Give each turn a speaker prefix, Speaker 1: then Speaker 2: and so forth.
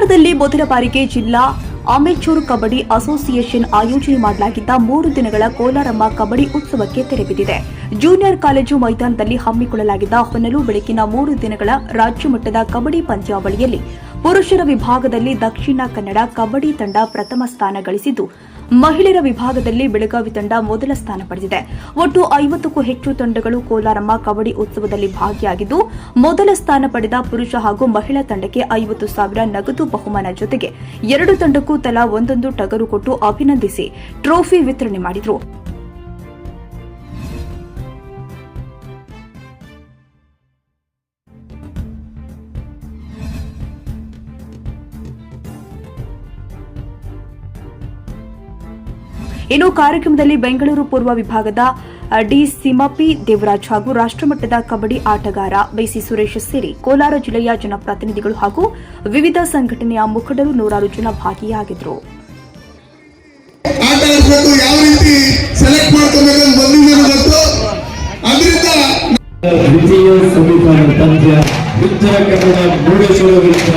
Speaker 1: ಕೋಲಾರದಲ್ಲಿ ಮೊದಲ ಬಾರಿಗೆ ಜಿಲ್ಲಾ ಅಮೆಚೂರ್ ಕಬಡ್ಡಿ ಅಸೋಸಿಯೇಷನ್ ಆಯೋಜನೆ ಮಾಡಲಾಗಿದ್ದ ಮೂರು ದಿನಗಳ ಕೋಲಾರಮ್ಮ ಕಬಡ್ಡಿ ಉತ್ಸವಕ್ಕೆ ತೆರೆಬಿದ್ದಿದೆ ಜೂನಿಯರ್ ಕಾಲೇಜು ಮೈದಾನದಲ್ಲಿ ಹಮ್ಮಿಕೊಳ್ಳಲಾಗಿದ್ದ ಹೊನಲು ಬೆಳಕಿನ ಮೂರು ದಿನಗಳ ರಾಜ್ಯ ಮಟ್ಟದ ಕಬಡ್ಡಿ ಪಂದ್ಯಾವಳಿಯಲ್ಲಿ ಪುರುಷರ ವಿಭಾಗದಲ್ಲಿ ದಕ್ಷಿಣ ಕನ್ನಡ ಕಬಡ್ಡಿ ತಂಡ ಪ್ರಥಮ ಸ್ಥಾನ ಗಳಿಸಿದ್ದು, ಮಹಿಳೆಯರ ವಿಭಾಗದಲ್ಲಿ ಬೆಳಗಾವಿ ತಂಡ ಮೊದಲ ಸ್ಥಾನ ಪಡೆದಿದೆ. ಒಟ್ಟು ಐವತ್ತಕ್ಕೂ ಹೆಚ್ಚು ತಂಡಗಳು ಕೋಲಾರಮ್ಮ ಕಬಡ್ಡಿ ಉತ್ಸವದಲ್ಲಿ ಭಾಗಿಯಾಗಿದ್ದು, ಮೊದಲ ಸ್ಥಾನ ಪಡೆದ ಪುರುಷ ಹಾಗೂ ಮಹಿಳಾ ತಂಡಕ್ಕೆ ಐವತ್ತು ಸಾವಿರ ನಗದು ಬಹುಮಾನ ಜೊತೆಗೆ ಎರಡು ತಂಡಕ್ಕೂ ತಲಾ ಒಂದೊಂದು ಟಗರು ಕೊಟ್ಟು ಅಭಿನಂದಿಸಿ ಟ್ರೋಫಿ ವಿತರಣೆ ಮಾಡಿದರು. ಇನ್ನು ಕಾರ್ಯಕ್ರಮದಲ್ಲಿ ಬೆಂಗಳೂರು ಪೂರ್ವ ವಿಭಾಗದ ಡಿ ಸಿಮಪಿ ದೇವರಾಜ್ ಹಾಗೂ ರಾಷ್ಟ್ರಮಟ್ಟದ ಕಬಡ್ಡಿ ಆಟಗಾರ ಬಿಸಿ ಸುರೇಶ್ ಸೇರಿ ಕೋಲಾರ ಜಿಲ್ಲೆಯ ಜನಪ್ರತಿನಿಧಿಗಳು ಹಾಗೂ ವಿವಿಧ ಸಂಘಟನೆಯ ಮುಖಂಡರು ನೂರಾರು ಜನ ಭಾಗಿಯಾಗಿದ್ದರು.
Speaker 2: ವಿರುದ್ಧ